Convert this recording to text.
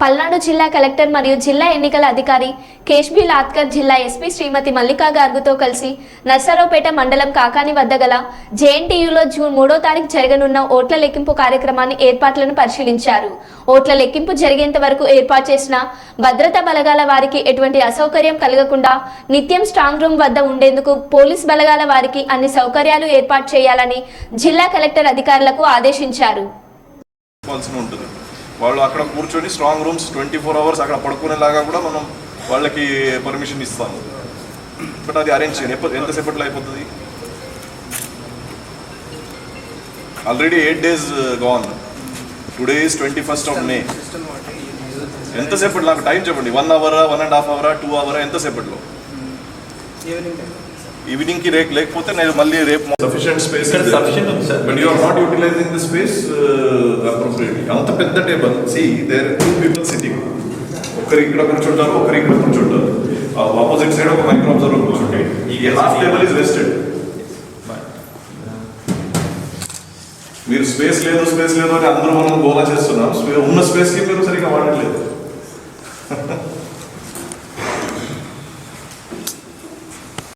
పల్నాడు జిల్లా కలెక్టర్ మరియు జిల్లా ఎన్నికల అధికారి కేష్బీ లాత్కర్ జిల్లా ఎస్పీ శ్రీమతి మల్లికా గార్గుతో కలిసి నర్సరావుపేట మండలం కాకాని వద్ద గల జేఎన్టీయూలో జూన్ మూడో తారీఖు జరగనున్న ఓట్ల లెక్కింపు కార్యక్రమాన్ని ఏర్పాట్లను పరిశీలించారు. ఓట్ల లెక్కింపు జరిగేంత వరకు ఏర్పాటు చేసిన భద్రతా బలగాల వారికి ఎటువంటి అసౌకర్యం కలగకుండా నిత్యం స్ట్రాంగ్ రూమ్ వద్ద ఉండేందుకు పోలీస్ బలగాల వారికి అన్ని సౌకర్యాలు ఏర్పాటు చేయాలని జిల్లా కలెక్టర్ అధికారులకు ఆదేశించారు. వాళ్ళు అక్కడ కూర్చొని strong rooms twenty four hours అక్కడ పడుకునేలాగా కూడా మనం వాళ్ళకి పర్మిషన్ ఇస్తాము. బట్ అది అరేంజ్ చేయండి ఎప్ప ఎంతసేపట్లో అయిపోతుంది? Already eight days gone today is twenty first of May ఎంతసేపట్లో? నాకు టైం చెప్పండి. వన్ అవరా వన్ అండ్ హాఫ్ అవరా టూ అవరా ఎంతసేపట్లో? Hmm. ఈవినింగ్కి రేపు లేకపోతే నేను మళ్ళీ రేపు సఫిషియెంట్ స్పేస్ sufficient ఉంది, sir. But you are not utilising the space appropriately అంత పెద్ద table see there two people sitting ఒకరు ఇక్కడ కూర్చుంటారు ఒకరు ఇక్కడ కూర్చుంటారు. ఆపోజిట్ సైడ్ ఒక మైక్రో అబ్జర్వర్ కూర్చుంటాయి ఈ హాఫ్ టేబుల్ ఇస్ వెస్టెడ్ మీరు స్పేస్ లేదు స్పేస్ లేదు అని అందరూ మనం గోలా చేస్తున్నాం. ఉన్న స్పేస్కి మీరు సరిగ్గా వాడట్లేదు.